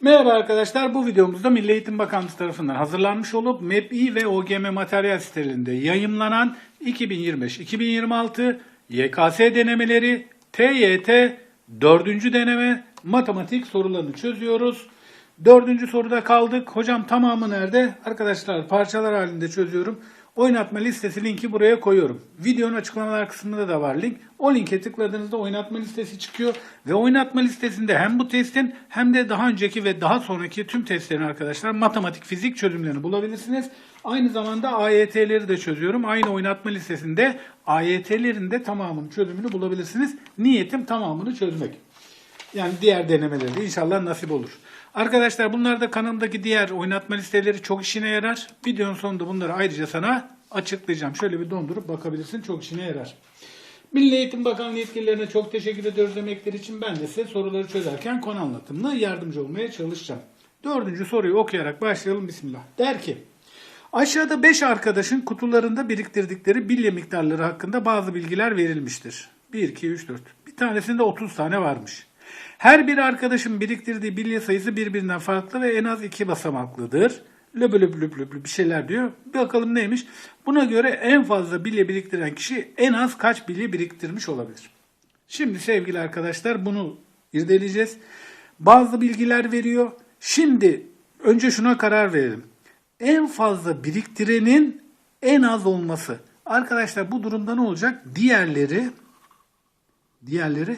Merhaba arkadaşlar. Bu videomuzda Milli Eğitim Bakanlığı tarafından hazırlanmış olup MEPİ ve OGM materyal sitelerinde yayımlanan 2025-2026 YKS denemeleri TYT 4. deneme matematik sorularını çözüyoruz. Dördüncü soruda kaldık. Hocam tamamı nerede? Arkadaşlar parçalar halinde çözüyorum. Oynatma listesi linki buraya koyuyorum. Videonun açıklamalar kısmında da var link. O linke tıkladığınızda oynatma listesi çıkıyor. Ve oynatma listesinde hem bu testin hem de daha önceki ve daha sonraki tüm testlerin arkadaşlar matematik, fizik çözümlerini bulabilirsiniz. Aynı zamanda AYT'leri de çözüyorum. Aynı oynatma listesinde AYT'lerin de tamamının çözümünü bulabilirsiniz. Niyetim tamamını çözmek. Yani diğer denemelerde inşallah nasip olur. Arkadaşlar bunlar da kanalımdaki diğer oynatma listeleri çok işine yarar. Videonun sonunda bunları ayrıca sana açıklayacağım. Şöyle bir dondurup bakabilirsin çok işine yarar. Milli Eğitim Bakanlığı yetkililerine çok teşekkür ediyoruz emekleri için. Ben de size soruları çözerken konu anlatımına yardımcı olmaya çalışacağım. Dördüncü soruyu okuyarak başlayalım. Bismillah. Der ki, aşağıda 5 arkadaşın kutularında biriktirdikleri bilye miktarları hakkında bazı bilgiler verilmiştir. 1, 2, 3, 4. Bir tanesinde 30 tane varmış. Her bir arkadaşın biriktirdiği bilye sayısı birbirinden farklı ve en az iki basamaklıdır. Löp löp löp löp bir şeyler diyor. Bir bakalım neymiş. Buna göre en fazla bilye biriktiren kişi en az kaç bilye biriktirmiş olabilir? Şimdi sevgili arkadaşlar bunu irdeleyeceğiz. Bazı bilgiler veriyor. Şimdi önce şuna karar verelim. En fazla biriktirenin en az olması. Arkadaşlar bu durumda ne olacak? Diğerleri diğerleri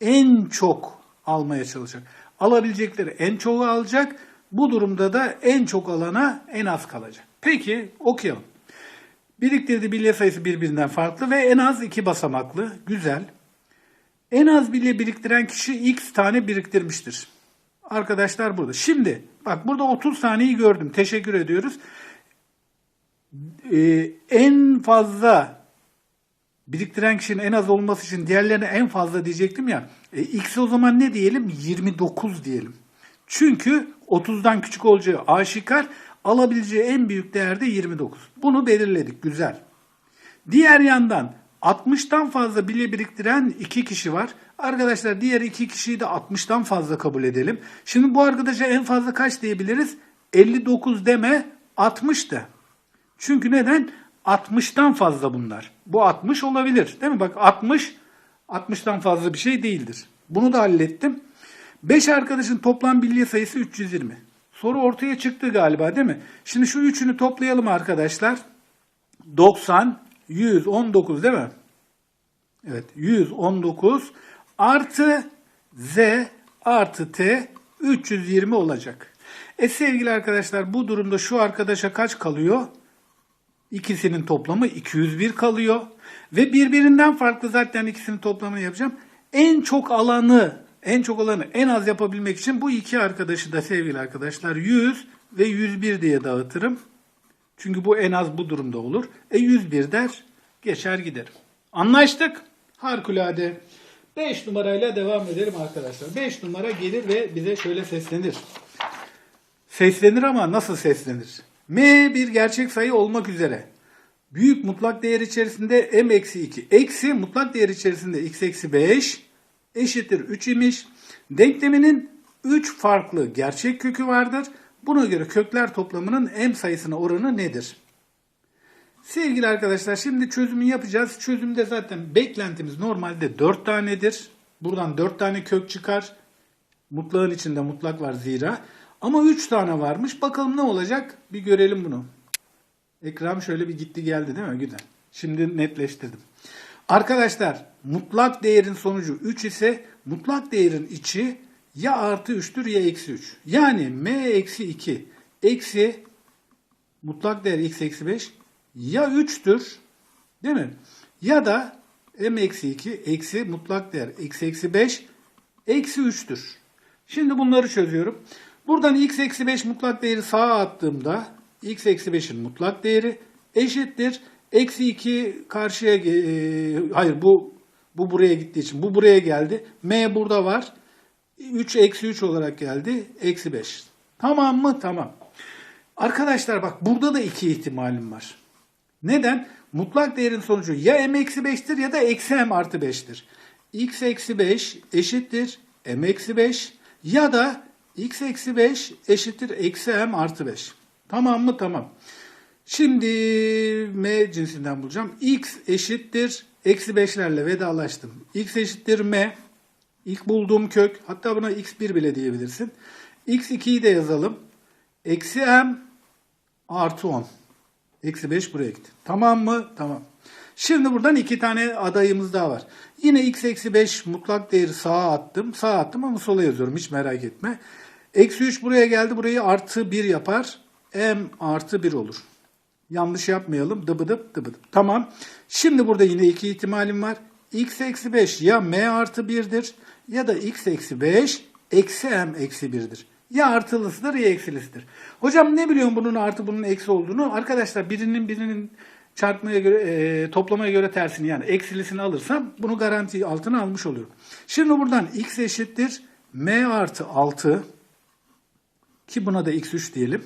en çok almaya çalışacak. Alabilecekleri en çoğu alacak. Bu durumda da en çok alana en az kalacak. Peki okuyalım. Biriktirdiği bilye sayısı birbirinden farklı ve en az iki basamaklı. Güzel. En az bilye biriktiren kişi x tane biriktirmiştir. Arkadaşlar burada. Şimdi bak burada 30 taneyi gördüm. Teşekkür ediyoruz. Ee, en fazla biriktiren kişinin en az olması için diğerlerine en fazla diyecektim ya. E, x o zaman ne diyelim? 29 diyelim. Çünkü 30'dan küçük olacağı aşikar alabileceği en büyük değer de 29. Bunu belirledik. Güzel. Diğer yandan 60'tan fazla bilye biriktiren iki kişi var. Arkadaşlar diğer iki kişiyi de 60'tan fazla kabul edelim. Şimdi bu arkadaşa en fazla kaç diyebiliriz? 59 deme 60 de. Çünkü neden? 60'tan fazla bunlar. Bu 60 olabilir. Değil mi? Bak 60 60'tan fazla bir şey değildir. Bunu da hallettim. 5 arkadaşın toplam bilye sayısı 320. Soru ortaya çıktı galiba değil mi? Şimdi şu üçünü toplayalım arkadaşlar. 90, 119 değil mi? Evet 119 artı Z artı T 320 olacak. E sevgili arkadaşlar bu durumda şu arkadaşa kaç kalıyor? İkisinin toplamı 201 kalıyor. Ve birbirinden farklı zaten ikisinin toplamını yapacağım. En çok alanı, en çok alanı en az yapabilmek için bu iki arkadaşı da sevgili arkadaşlar 100 ve 101 diye dağıtırım. Çünkü bu en az bu durumda olur. E 101 der, geçer giderim. Anlaştık. Harikulade. 5 numarayla devam edelim arkadaşlar. 5 numara gelir ve bize şöyle seslenir. Seslenir ama nasıl seslenir? M bir gerçek sayı olmak üzere. Büyük mutlak değer içerisinde m eksi 2 eksi mutlak değer içerisinde x eksi 5 eşittir 3 imiş. Denkleminin 3 farklı gerçek kökü vardır. Buna göre kökler toplamının m sayısına oranı nedir? Sevgili arkadaşlar şimdi çözümü yapacağız. Çözümde zaten beklentimiz normalde 4 tanedir. Buradan 4 tane kök çıkar. Mutlağın içinde mutlak var zira. Ama 3 tane varmış. Bakalım ne olacak? Bir görelim bunu. Ekran şöyle bir gitti geldi değil mi? Güzel. Şimdi netleştirdim. Arkadaşlar mutlak değerin sonucu 3 ise mutlak değerin içi ya artı 3'tür ya eksi 3. Yani m eksi 2 eksi mutlak değer x eksi 5 ya 3'tür değil mi? Ya da m eksi 2 eksi mutlak değer x eksi 5 eksi 3'tür. Şimdi bunları çözüyorum. Buradan x eksi 5 mutlak değeri sağa attığımda x eksi 5'in mutlak değeri eşittir. Eksi 2 karşıya e, hayır bu bu buraya gittiği için bu buraya geldi. M burada var. 3 eksi 3 olarak geldi. Eksi 5. Tamam mı? Tamam. Arkadaşlar bak burada da iki ihtimalim var. Neden? Mutlak değerin sonucu ya m eksi 5'tir ya da eksi m artı 5'tir. x eksi 5 eşittir m eksi 5 ya da x eksi 5 eşittir eksi m artı 5. Tamam mı? Tamam. Şimdi m cinsinden bulacağım. x eşittir eksi 5'lerle vedalaştım. x eşittir m. İlk bulduğum kök. Hatta buna x1 bile diyebilirsin. x2'yi de yazalım. Eksi m artı 10. Eksi 5 buraya gitti. Tamam mı? Tamam. Şimdi buradan iki tane adayımız daha var. Yine x eksi 5 mutlak değeri sağa attım. Sağa attım ama sola yazıyorum. Hiç merak etme. Eksi 3 buraya geldi. Burayı artı 1 yapar. m artı 1 olur. Yanlış yapmayalım. Dıbıdıp dıbıdıp. Tamam. Şimdi burada yine iki ihtimalim var. x eksi 5 ya m artı 1'dir ya da x eksi 5 eksi m eksi 1'dir. Ya artılısıdır ya eksilisidir. Hocam ne biliyorum bunun artı bunun eksi olduğunu? Arkadaşlar birinin birinin çarpmaya göre e, toplamaya göre tersini yani eksilisini alırsam bunu garanti altına almış oluyorum. Şimdi buradan x eşittir m artı 6 ki buna da x3 diyelim.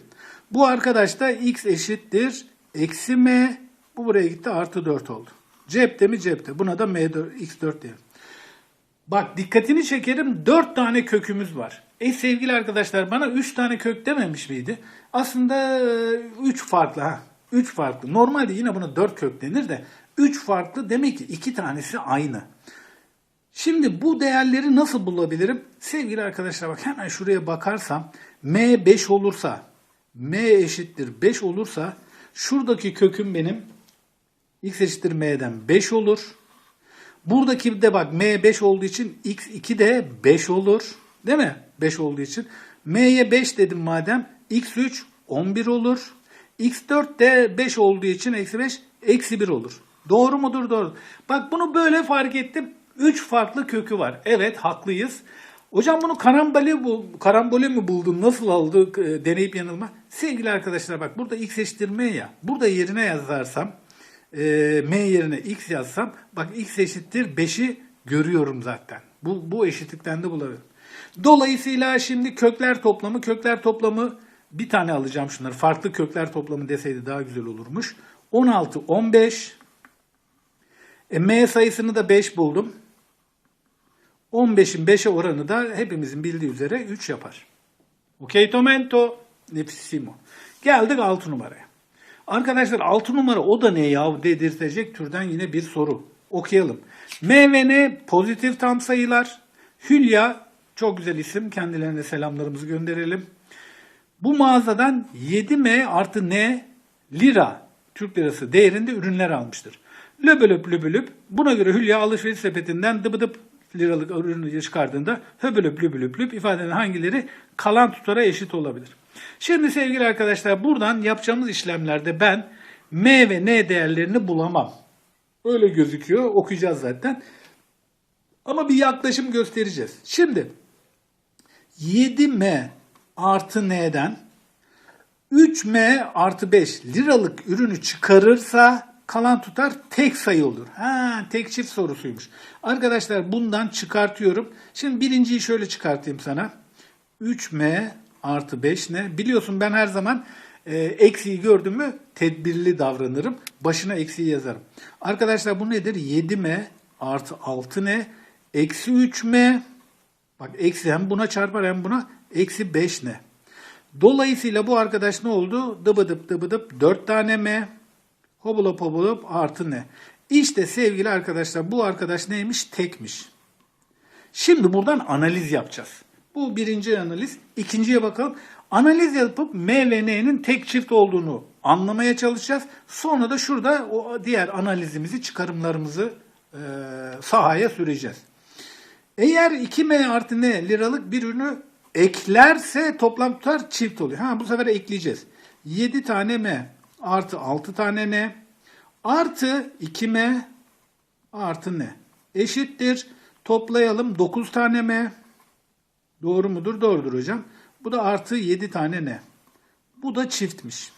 Bu arkadaş da x eşittir eksi m bu buraya gitti artı 4 oldu. Cepte mi cepte. Buna da m4, x4 diyelim. Bak dikkatini çekerim 4 tane kökümüz var. E sevgili arkadaşlar bana 3 tane kök dememiş miydi? Aslında 3 farklı ha. 3 farklı. Normalde yine buna 4 kök denir de 3 farklı demek ki 2 tanesi aynı. Şimdi bu değerleri nasıl bulabilirim? Sevgili arkadaşlar bak hemen şuraya bakarsam m 5 olursa m eşittir 5 olursa şuradaki köküm benim x eşittir m'den 5 olur. Buradaki de bak m 5 olduğu için x2 de 5 olur. Değil mi? 5 olduğu için. m'ye 5 dedim madem x3 11 olur. x4 de 5 olduğu için eksi 5 eksi 1 olur. Doğru mudur? Doğru. Bak bunu böyle fark ettim. 3 farklı kökü var. Evet haklıyız. Hocam bunu karambole, bu, karambole mi buldun? Nasıl aldık? E, deneyip yanılma. Sevgili arkadaşlar bak burada x eşittir m ya. Burada yerine yazarsam e, m yerine x yazsam bak x eşittir 5'i görüyorum zaten. Bu, bu eşitlikten de bulabilirim. Dolayısıyla şimdi kökler toplamı, kökler toplamı bir tane alacağım şunları. Farklı kökler toplamı deseydi daha güzel olurmuş. 16, 15. E, m sayısını da 5 buldum. 15'in 5'e oranı da hepimizin bildiği üzere 3 yapar. Okey tomento nefisimo. Geldik 6 numaraya. Arkadaşlar 6 numara o da ne ya dedirtecek türden yine bir soru. Okuyalım. M ve N pozitif tam sayılar. Hülya çok güzel isim. Kendilerine selamlarımızı gönderelim. Bu mağazadan 7M artı N lira Türk lirası değerinde ürünler almıştır. Löbölöp löbölöp buna göre Hülya alışveriş sepetinden dıbıdıp liralık ürünü çıkardığında höbölöp löbölöp löp ifadenin hangileri kalan tutara eşit olabilir? Şimdi sevgili arkadaşlar buradan yapacağımız işlemlerde ben M ve N değerlerini bulamam. Öyle gözüküyor. Okuyacağız zaten. Ama bir yaklaşım göstereceğiz. Şimdi 7M artı N'den 3M artı 5 liralık ürünü çıkarırsa kalan tutar tek sayı olur. Ha, tek çift sorusuymuş. Arkadaşlar bundan çıkartıyorum. Şimdi birinciyi şöyle çıkartayım sana. 3M artı 5 ne? Biliyorsun ben her zaman e, eksiği gördüm mü tedbirli davranırım. Başına eksiği yazarım. Arkadaşlar bu nedir? 7M artı 6 ne? Eksi 3M bak eksi hem buna çarpar hem buna eksi 5 ne? Dolayısıyla bu arkadaş ne oldu? Dıbıdıp dıbıdıp 4 tane M hobulup hobulup artı ne? İşte sevgili arkadaşlar bu arkadaş neymiş? Tekmiş. Şimdi buradan analiz yapacağız. Bu birinci analiz. İkinciye bakalım. Analiz yapıp M ve N'nin tek çift olduğunu anlamaya çalışacağız. Sonra da şurada o diğer analizimizi, çıkarımlarımızı e, sahaya süreceğiz. Eğer 2M artı N liralık bir ürünü eklerse toplam tutar çift oluyor. Ha bu sefer ekleyeceğiz. 7 tane M artı 6 tane N artı 2M artı N eşittir. Toplayalım 9 tane M Doğru mudur? Doğrudur hocam. Bu da artı 7 tane ne? Bu da çiftmiş.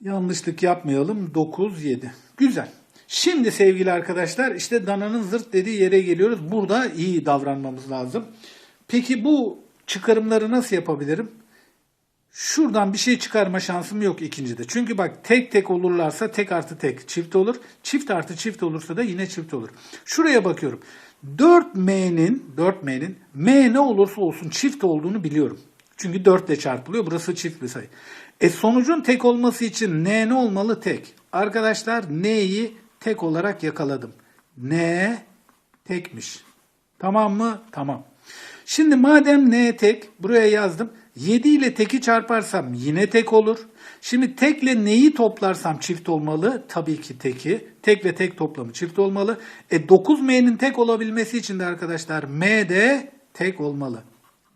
Yanlışlık yapmayalım. 9, 7. Güzel. Şimdi sevgili arkadaşlar işte dananın zırt dediği yere geliyoruz. Burada iyi davranmamız lazım. Peki bu çıkarımları nasıl yapabilirim? Şuradan bir şey çıkarma şansım yok ikincide. Çünkü bak tek tek olurlarsa tek artı tek çift olur. Çift artı çift olursa da yine çift olur. Şuraya bakıyorum. 4m'nin 4m'nin m ne olursa olsun çift olduğunu biliyorum. Çünkü 4 ile çarpılıyor. Burası çift bir sayı. E sonucun tek olması için n ne olmalı? Tek. Arkadaşlar n'yi tek olarak yakaladım. n tekmiş. Tamam mı? Tamam. Şimdi madem n tek buraya yazdım. 7 ile teki çarparsam yine tek olur. Şimdi tekle neyi toplarsam çift olmalı? Tabii ki teki. Tek ve tek toplamı çift olmalı. E 9m'nin tek olabilmesi için de arkadaşlar m de tek olmalı.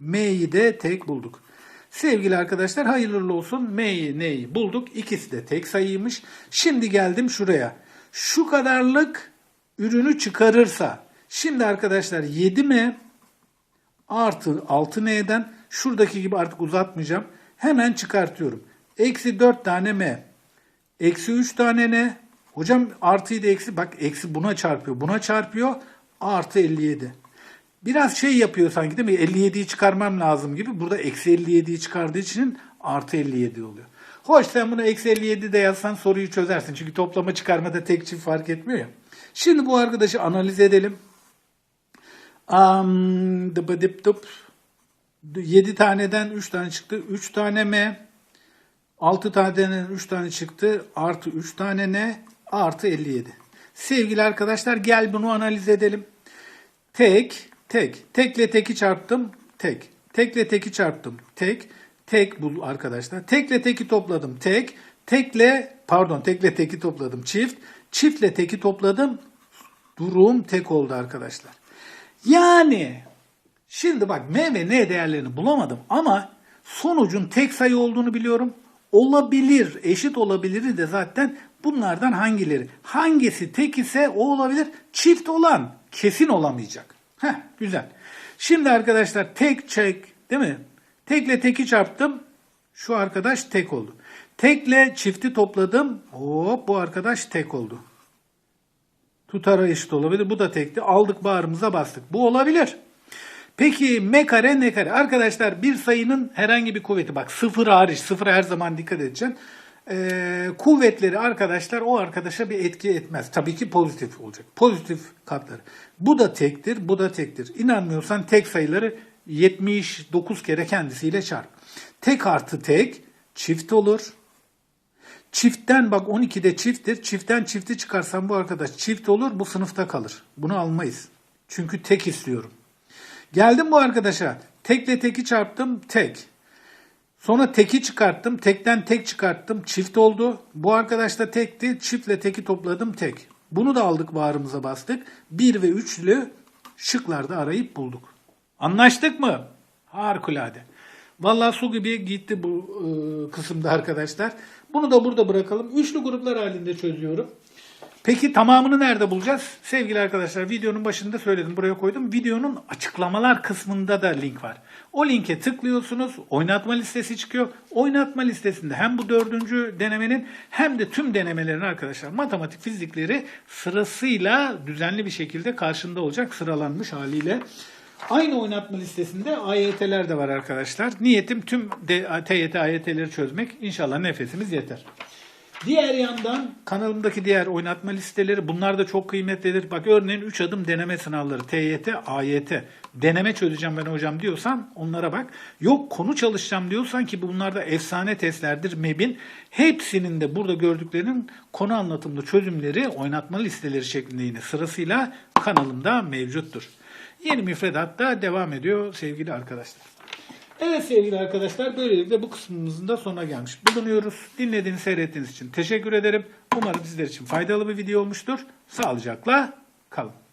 m'yi de tek bulduk. Sevgili arkadaşlar hayırlı olsun. M'yi neyi bulduk. İkisi de tek sayıymış. Şimdi geldim şuraya. Şu kadarlık ürünü çıkarırsa. Şimdi arkadaşlar 7M artı 6N'den şuradaki gibi artık uzatmayacağım. Hemen çıkartıyorum. Eksi 4 tane M. Eksi 3 tane N. Hocam artıydı eksi. Bak eksi buna çarpıyor. Buna çarpıyor. Artı 57. Biraz şey yapıyor sanki değil mi? 57'yi çıkarmam lazım gibi. Burada eksi 57'yi çıkardığı için artı 57 oluyor. Hoş sen bunu eksi 57 de yazsan soruyu çözersin. Çünkü toplama çıkarmada tek çift fark etmiyor ya. Şimdi bu arkadaşı analiz edelim. Um, dıbı dıp dıp. 7 taneden 3 tane çıktı. 3 tane M. 6 taneden 3 tane çıktı. Artı 3 tane N. Artı 57. Sevgili arkadaşlar gel bunu analiz edelim. Tek, tek. Tekle teki çarptım. Tek. Tekle teki çarptım. Tek. Tek bul arkadaşlar. Tekle teki topladım. Tek. Tekle pardon tekle teki topladım. Çift. Çiftle teki topladım. Durum tek oldu arkadaşlar. Yani şimdi bak M ve N değerlerini bulamadım ama sonucun tek sayı olduğunu biliyorum. Olabilir, eşit olabiliri de zaten bunlardan hangileri? Hangisi tek ise o olabilir. Çift olan kesin olamayacak. Heh, güzel. Şimdi arkadaşlar tek çek değil mi? Tekle teki çarptım. Şu arkadaş tek oldu. Tekle çifti topladım. Hop bu arkadaş tek oldu. Tutara eşit olabilir. Bu da tekti. Aldık bağrımıza bastık. Bu olabilir. Peki m kare ne kare? Arkadaşlar bir sayının herhangi bir kuvveti bak sıfır hariç sıfıra her zaman dikkat edeceğim. Ee, kuvvetleri arkadaşlar o arkadaşa bir etki etmez. Tabii ki pozitif olacak. Pozitif katları. Bu da tektir, bu da tektir. İnanmıyorsan tek sayıları 79 kere kendisiyle çarp. Tek artı tek çift olur. Çiftten bak 12'de çifttir. Çiftten çifti çıkarsam bu arkadaş çift olur. Bu sınıfta kalır. Bunu almayız. Çünkü tek istiyorum. Geldim bu arkadaşa. Tekle teki çarptım. Tek. Sonra teki çıkarttım. Tekten tek çıkarttım. Çift oldu. Bu arkadaş da tekti. Çiftle teki topladım. Tek. Bunu da aldık bağrımıza bastık. 1 ve 3'lü şıklarda arayıp bulduk. Anlaştık mı? Harikulade. Vallahi su gibi gitti bu e, kısımda arkadaşlar. Bunu da burada bırakalım. Üçlü gruplar halinde çözüyorum. Peki tamamını nerede bulacağız? Sevgili arkadaşlar videonun başında söyledim buraya koydum. Videonun açıklamalar kısmında da link var. O linke tıklıyorsunuz. Oynatma listesi çıkıyor. Oynatma listesinde hem bu dördüncü denemenin hem de tüm denemelerin arkadaşlar matematik fizikleri sırasıyla düzenli bir şekilde karşında olacak sıralanmış haliyle. Aynı oynatma listesinde AYT'ler de var arkadaşlar. Niyetim tüm TYT AYT'leri çözmek. İnşallah nefesimiz yeter. Diğer yandan kanalımdaki diğer oynatma listeleri bunlar da çok kıymetlidir. Bak örneğin 3 adım deneme sınavları TYT, AYT. Deneme çözeceğim ben hocam diyorsan onlara bak. Yok konu çalışacağım diyorsan ki bunlar da efsane testlerdir MEB'in. Hepsinin de burada gördüklerinin konu anlatımlı çözümleri oynatma listeleri şeklinde yine sırasıyla kanalımda mevcuttur. Yeni müfredat da devam ediyor sevgili arkadaşlar. Evet sevgili arkadaşlar böylelikle bu kısmımızın da sonuna gelmiş bulunuyoruz. Dinlediğiniz, seyrettiğiniz için teşekkür ederim. Umarım sizler için faydalı bir video olmuştur. Sağlıcakla kalın.